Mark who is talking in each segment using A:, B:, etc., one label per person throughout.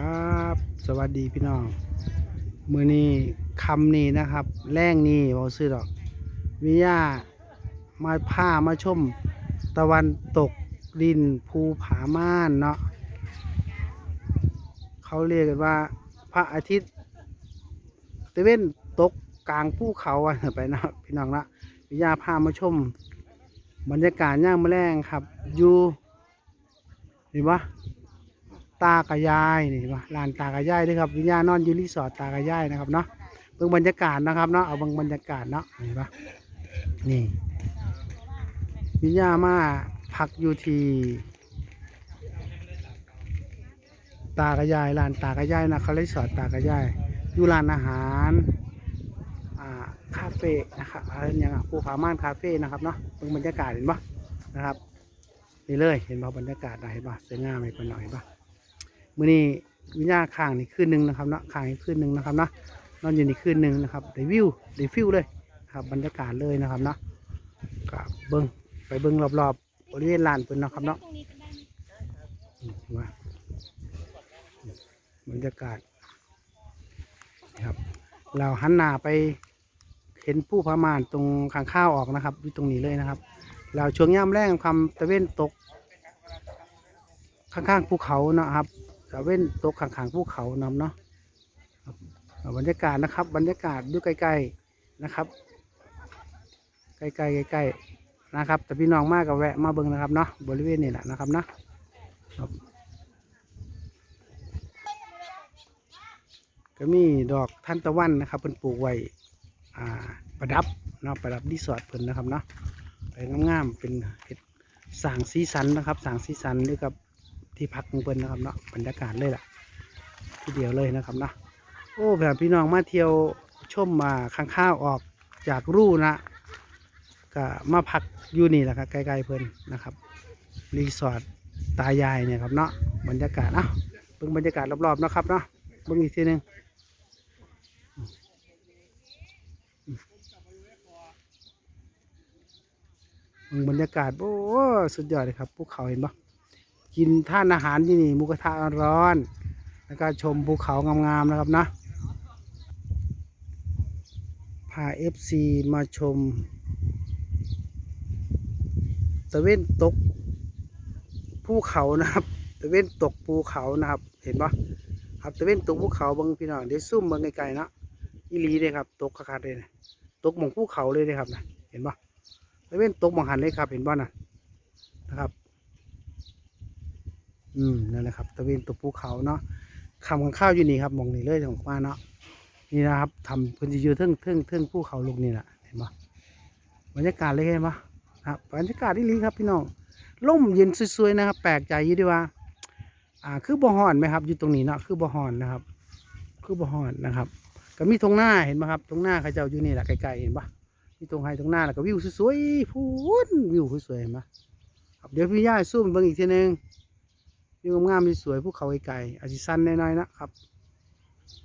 A: ครับ สวัสดีพี่น้อง มือนี้คำนี้นะครับ แรงนี้บอซื้อดอก วิยามาผ้ามาชม ตะวันตกดินภูผาม่านเนาะเขาเรียกกันว่า พระอาทิตย์ตะเว้นตกกลางภูเขาอะไปนะพี่น้องละวิยาพามาชม บรรยากาศย่างแมลงครับ อยู่เห็นปะ ตากระยายนี่เห็นปะลานตากระยายด้วยครับวิญญาณนอนอยู่รีสอร์ทตากระยายนะครับเนาะเบิ่งบรรยากาศนะครับเนาะเอาบิ่งบรรยากาศเนาะเห็นปะนี่วิญญาณมาพักอยู่ที่ตากระยายลานตากระยายนะเขารีสอร์ทตากระยายอยู่ร้านอาหารอ่าคาเฟ่นะครับอะไรอย่างเงี้ยภูผาม่านคาเฟ่นะครับเนาะเบิ่งบรรยากาศเห็นปะนะครับนี่เลยเห็นบ่บรรยากาศนะเห็นบ่สวยงามไปคนหน่อยเห็นบ่ มื้อนี้วิญญาณข้างนี่คืนหนึ่งนะครับเนาะข้างนี่คืนหนึ่งนะครับเนาะนอนอยู่นี่คืนหนึ่งนะครับได้วิวได้ฟิวเลยครับบรรยากาศเลยนะครับเนาะก็เบิ้งไปเบิ้งรอบๆบริเวณลานเพิ่นนะครับเนาะมาบรรยากาศครับเราหันหน้าไปเห็นผู้พม่านตรงข้างข้าวออกนะครับอยู่ตรงนี้เลยนะครับแล้วช่วงย่ำแรงความตะเวนตก ข้างๆภูเขานะครับ ตะเว้นตกข้างๆภูเขานำเนาะบรรยากาศนะครับ บรรยากาศอยู่ใกล้ๆนะครับ ใกล้ๆใกล้ๆนะครับแต่พี่น้องมากกับแวะมาเบิ่งนะครับเนาะบริเวณนี้แหละนะครับเนาะก็มีดอกท่านตะวันนะครับเป็นปลูกไว้อาประดับเนาะประดับรีสอร์ทเพิ่นนะครับเนาะไปงามๆเป็นเห็ดสางสีสันนะครับสางสีสันด้วยกับ ที่พักของเพิ่นนะครับเนาะบรรยากาศเลยล่ะ ทีเดียวเลยนะครับเนาะโอ้แบบพี่น้องมาเที่ยวชมมาข้างข้าวออกจากรูนะก็มาพักอยู่นี่แหละครับใกล้ๆเพิ่นนะครับรีสอร์ทตายายเนี่ยครับเนาะบรรยากาศเอ้าเบิ่งบรรยากาศรอบๆนะครับเนาะเบิ่งอีกทีหนึงอืมบรรยากาศโอ้สุดยอดเลยครับภูเขาเห็นปะ กินท่านอาหารที่นี่หมูกระทะร้อน แล้วก็ชมภูเขางามๆนะครับนะพาเอฟซีมาชม ตะเว้นตกภูเขานะครับตะเว้นตกภูเขานะครับ เห็นปะครับตะเว้นตกภูเขาบางพี่น้องเดี๋ยวซุ่มบางไกลๆนะอีหลีเลยครับ ตกคักๆเลยนะตกหมองภูเขาเลยนะครับนะเห็นปะตะเว้นตกหมองหันเลยครับ เห็นบ่น่ะนะครับ อืมนั่นแหละครับตะเวนตกภูเขาเนาะคำกันข้าวอยู่นี่ครับมองนี่เลยของมาเนาะนี่นะครับทำพื้นที่อยู่เทิงเทิงเทิงภูเขาลูกนี่แหละเห็นบ่บรรยากาศเลยเห็นบ่ครับบรรยากาศที่ลีครับพี่น้องร่มเย็นสวยๆนะครับ แปลกใจยู่ดีว่า อ่าคือบ่ฮ้อนไหมครับ อยู่ตรงนี้เนาะคือบ่ฮ้อนนะครับ คือบ่ฮ้อนนะครับ ก็มีตรงหน้าเห็นไหมครับตรงหน้าเขาเจ้าอยู่นี่แหละไกลๆเห็นปะมีตรงไฮตรงหน้าแล้วก็วิวสวยๆพูนวิวสวยๆเห็นไหมครับเดี๋ยวพี่ย่าซูมเบิ่งอีกทีนึง วิวงามๆสวยภูเขาไกลๆอาจจะสั้นน้อยๆนะครับ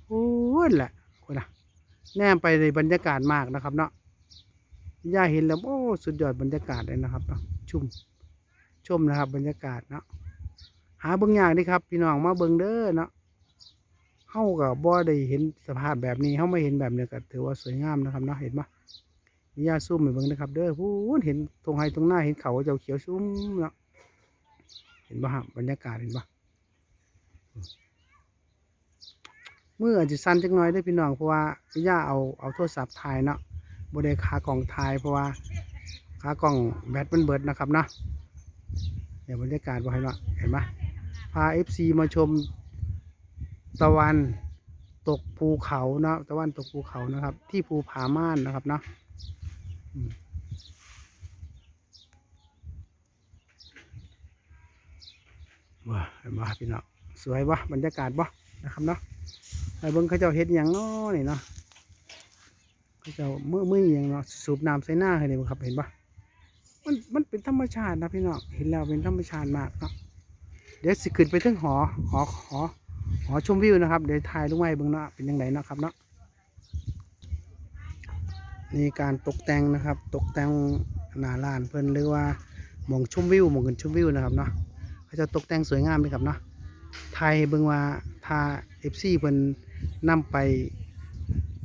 A: พูนแหละคุณนะแนมไปในบรรยากาศมากนะครับ เนาะย่าเห็นแล้วโอ้สุดยอดบรรยากาศเลยนะครับชุ่มชมนะครับ บรรยากาศเนาะหาเบิ่งอย่างนี่ครับพี่น้องมาเบิ่งเด้อเนาะเฮากับบ่ได้เห็นสภาพแบบนี้เฮาไม่เห็นแบบนี้ก็ถือว่าสวยงามนะครับเนาะเห็นปะมียาซุ่มให้เบิ่งนะครับ เด้อพูนเห็นตรงไฮตรงหน้าเห็นเขาเจ้าเขียวซุ่มเนาะ ห็นบ่ฮะบรรยากาศเห็นบ่มืออาจจะสั้นจักหน่อยได้พี่น้องเพราะว่าพี่ย่าเอาเอาโทรศัพท์ถ่ายเนาะบ่ได้ขากล่องถ่ายเพราะว่าขากล่องแบตมันเบิดนะครับเนาะเดี๋ยวบรรยากาศบ่ให้เนาะเห็นไหมพา FC มาชมตะวันตกภูเขาเนาะตะวันตกภูเขานะครับ ที่ภูผาม่านนะครับเนาะ ว้าเห็นบ่พี่น้องสวยบ่บรรยากาศบ่นะครับเนาะไอ้เบิ่งเขาเจ้าเฮ็ดหยังเนาะนี่เนาะเขาเจ้ามือมืออหยังเนาะสูบน้ำใส่หน้าให้นี่บ่ครับเห็นบ่มันมันเป็นธรรมชาตินะพี่น้องเห็นแล้วเป็นธรรมชาติมากเนาะเดี๋ยวสิขึ้นไปถึงหอหอหอหอชมวิวนะครับเดี๋ยวถ่ายลงไว้เบิ่งเนาะเป็นยังไงเนาะครับเนาะนี่การตกแต่งนะครับ ตกแต่งหน้าลานเพิ่นหรือว่ามองชมวิวมองขึ้นชมวิวนะครับเนาะ เขาจะตกแต่งสวยงามเลยครับเนาะไทยเบิ่งว่าทา FC เพิ่นนำไป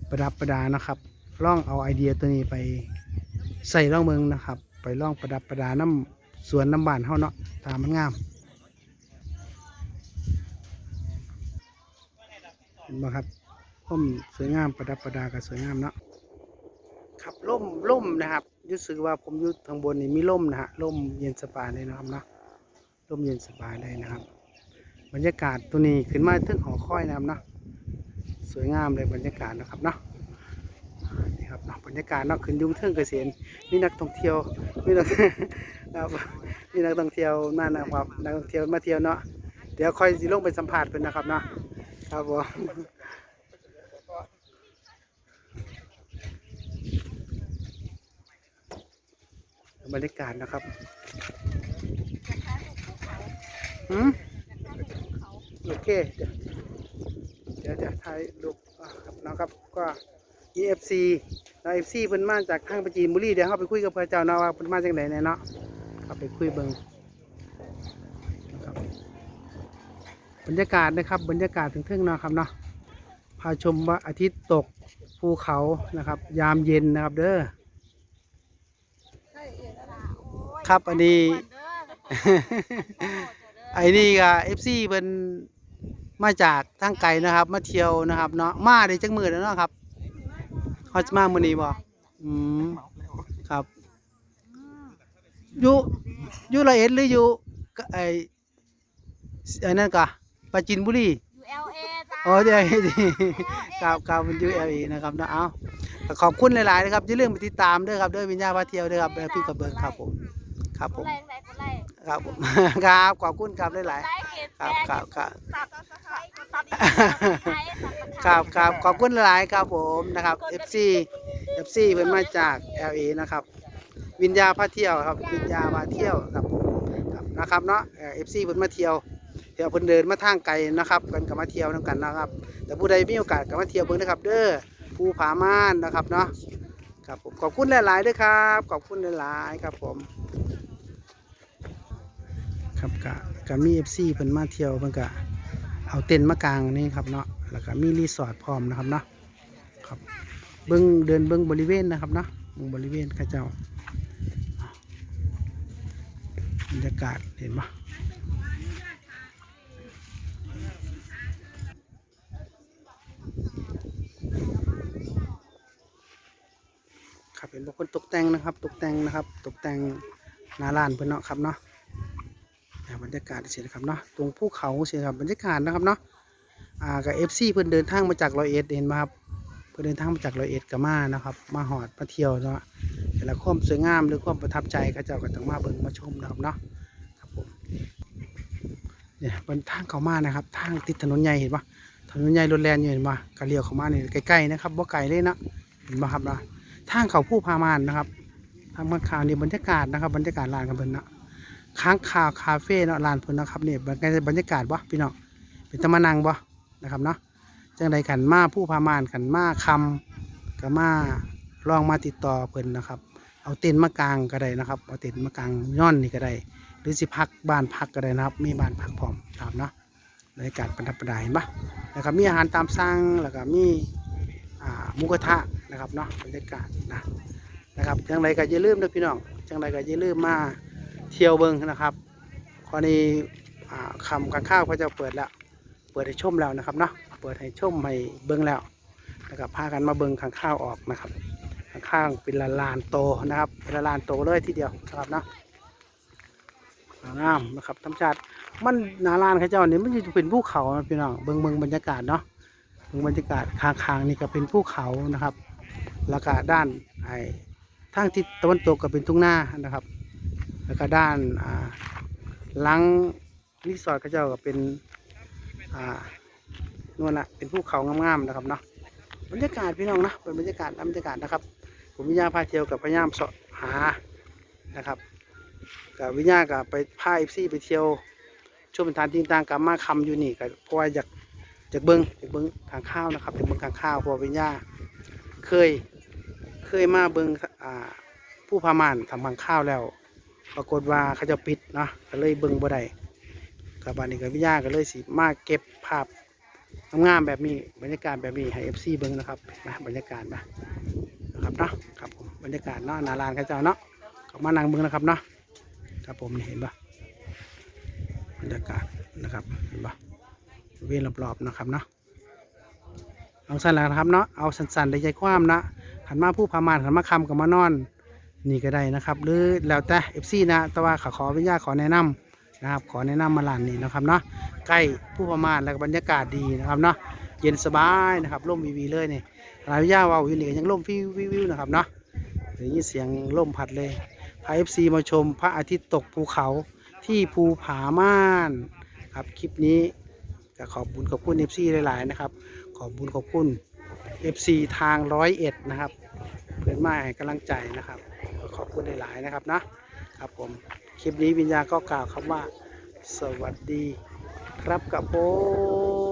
A: ประดับประดานะครับลองเอาไอเดียตัวนี้ไปใส่ล่องเมืองนะครับ ไปลองประดับประดาน้ำสวนน้ำบานเฮาเนาะตามมันงามเห็นบ่ครับร่มสวยงามประดับประดากับสวยงามเนาะครับร่มร่มนะครับรู้สึกว่าผมอยู่ทางบนนี่มีร่มนะฮะร่มเย็นสบายเลยนะครับเนาะ ร่มเย็นสบายเลยนะครับ บรรยากาศตัวนี้ขึ้นมาถึงหอคอยนะครับเนาะสวยงามเลยบรรยากาศนะครับเนาะนี่ครับเนาะบรรยากาศเนาะขึ้นยุ่งเทิงเกษียณมีนักท่องเที่ยวมีนักครับมีนักท่องเที่ยวมานะครับนักท่องเที่ยวมาเที่ยวเนาะเดี๋ยวค่อยสิลงไปสัมภาษณ์เพิ่นนะครับเนาะครับผมบรรยากาศนะครับ หืมโอเค เดี๋ยวเดี๋ยวจะถ่ายรูปอะครับนะครับก็ EFC เรา FC เพิ่นมาจากทางประจีนบุรีเดี๋ยวเราไปคุยกับพระเจ้าเนาะว่าเพิ่นมาจากไหนเนี่ยเนาะครับไปคุยเบิ่งนะครับบรรยากาศนะครับ บรรยากาศถึงๆเนาะครับเนาะพาชมว่าอาทิตย์ตกภูเขานะครับ ยามเย็นนะครับเด้อครับอันนี้ ไอ้นี่ก็เอฟซีเพิ่นมาจากทางไกลนะครับ มาเที่ยวนะครับเนาะมาได้จักมือแล้วเนาะครับเขาจะมามื้อนี้บ่อืมครับอยู่อยู่ละเอ็ดหรืออยู่กไอ้ไอ้นั่นกะปราจินบุรี
B: อยู่ LA จ้า
A: อ๋อเดี๋ยวครับครับมันอยู่เอลีนะครับเนาะเอาก็ขอบคุณหลายๆนะครับอย่าลืมไปติดตามด้วยครับด้วยวิญญาณพาเที่ยวด้วยครับแล้วพี่กระเบิงครับผมครับผ
B: คน
A: ม
B: ไล่ คนไล่คนไล่
A: ครับผมครับขอบคุณครับหลาย
B: ไล่เกต
A: ๆครับครับครับ
B: สับสับสับสับ
A: ครับครับขอบคุณหลายๆครับผมนะครับ FC FC เพิ่นมาจาก LA นะครับ วิญญาพาเที่ยวครับ วิญญาพาเที่ยวครับผมครับนะครับเนาะเอ่อ FC เพิ่นมาเที่ยวเที่ยวเพิ่นเดินมาทางไกลนะครับเพิ่นก็มาเที่ยวนํกันนะครับ แต่ผู้ใดมีโอกาสก็มาเที่ยวเบิ่งนะครับ เด้อภูผาม่านนะครับเนาะครับผมขอบคุณหลายๆด้วยครับ ขอบคุณหลายๆครับผม ครับก็ก็มี FC เพิ่นมาเที่ยวเพิ่นก็เอาเต็นท์มากางนี่ครับเนาะแล้วก็มีรีสอร์ทพร้อมนะครับเนาะครับเบิ้งเดินเบิ้งบริเวณนะครับเนาะเบิ้งบริเวณข้าเจ้าบรรยากาศเห็นปะครับเป็นบุคคลตกแต่งนะครับ ตกแต่งนะครับ ตกแต่งหน้าร้านเพื่อนเนาะครับเนาะ บรรยากาศเสียนะครับเนาะตรงภูเขาเสียครับบรรยากาศนะครับเนาะอ่ากับเอฟซีเพิ่อนเดินทางมาจากร้อยเอ็ดเห็นไหมครับเพิ่อนเดินทางมาจากร้อยเอ็ดกับมานะครับ มาหอดมาเที่ยวเนาะแต่ละความสวยงามหรือความประทับใจเขาเจ้าก็ต้องมาเบิ่งมาชมนะครับเนาะครับผมเนี่ยบนทางเขามานะครับ ทางติดถนนใหญ่เห็นปะถนนใหญ่รถแลนอยู่เห็นปะกระเลี้ยวเขามาเนี่ยใกล้ๆนะครับบ่ไกลเลยนะเห็นปะครับเนาะทางเขาผู้พามานนะครับทางบางข่าวนี่บรรยากาศนะครับ บรรยากาศลานกันเพิ่นนะ ค้างคาวคาเฟ่เนาะลานเพิ่นนะครับเนี่ยบรรยากาศบ่พี่น้องเป็นตะมานังบ่นะครับเนาะจังใดกันมาผู้พามานกันมาคำก็มาลองมาติดต่อเพิ่นนะครับ เอาเต็นท์มากางก็ได้นะครับเอาเต็นท์มากางย่อนนี่ก็ได้ หรือสิพักบ้านพักก็ได้นะครับ มีบ้านพักพร้อมตามเนาะบรรยากาศประดับประดาเห็นปะแล้วก็มีอาหารตามสั่งแล้วก็มีมูกระทะนะครับเนาะบรรยากาศนะนะครับจังไรก็อย่าลืมนะพี่น้องจังไรก็อย่าลืมมา เที่ยวเบิงนะครับคราวนี้คำกับข้าวเขาจะเปิดแล้ว เปิดให้ชมแล้วนะครับเนาะเปิดให้ชมให้เบิ้งแล้วนะครับพากันมาเบิ้งข้างข้าวออกนะครับข้างข้างเป็นละลานโตนะครับเป็นละลานโตเลยทีเดียวนะครับเนาะงามนะครับธรรมชาติมันนาลานเขาเจ้านี่มันจะเป็นภูเขาพี่น้องเบิ้งเบิ้งบรรยากาศเนาะเบิ้งบรรยากาศข้างนี่ก็เป็นภูเขานะครับแล้วก็ด้านไอ้ทางทิศตะวันตกก็เป็นทุ่งนานะครับ แล้วก็ด้านอ่าหลังรีสอร์ทเขาเจ้าก็เป็นอ่านวลละเป็นภูเขางามๆนะครับเนาะบรรยากาศพี่น้องนะเป็นบรรยากาศตามบรรยากาศนะครับ ผมวิญญาพาเที่ยวกับพยายามเสาะหานะครับกับวิญญากับไปพาเอฟซีไปเที่ยวช่วงเป็นทานที่ต่างกับมาคำอยู่นี่ก็เพราะว่าอยากอยากเบิ้งอยากเบิ้งทางข้าวนะครับอยากเบิ้งทางข้าวพราะว่าวิญญาเคยเคยมาเบิ้งอ่าผู้พามานทำทางข้าวแล้ว ปรากฏว่าเขาจะปิดเนาะก็เลยเบิ่งบ่ได้กับบานนี้กับวิญญาก็เลยสิมาเก็บภาพงามแบบนี้บรรยากาศแบบนี้ให้เอฟซีเบิ้งนะครับมาบรรยากาศมานะครับเนาะครับผมบรรยากาศเนาะนาลานข้าเจ้าเนาะเขามานั่งเบิ้งนะครับเนาะครับผมเห็นปะบรรยากาศนะครับเห็นปะบริเวณรอบๆนะครับเนาะลองสั้นแล้วนะครับเนาะเอาสั้นๆได้ใจความนะหันมาผู้พามานหันมาคำกับมานอน นี่ก็ได้นะครับ หรือแล้วแต่เอฟซีนะแต่ว่าขอขออนุญาตขอแนะนำนะครับ ขอแนะนำมาร้านนี้นะครับเนาะใกล้ผู้ประมาณแล้วก็บรรยากาศดีนะครับเนาะเย็นสบายนะครับร่มวีวีเลยนี่รายย่าว่าวอยู่นี่ยังร่มวิววิววิวนะครับเนาะเดี๋ยวนี้เสียงร่มพัดเลยพาเอฟซีมาชมพระอาทิตย์ตกภูเขาที่ภูผาม่านครับคลิปนี้ก็ขอบบุญขอบคุณเอฟซีหลาย ๆ นะครับ ขอบบุญขอบคุณเอฟซีทางร้อยเอ็ดนะครับ เพื่อนมาให้กำลังใจนะครับ ขอบคุณหลาย ๆ นะครับนะครับผมคลิปนี้วิญญาณก็กล่าวคำว่า สวัสดีครับกับผม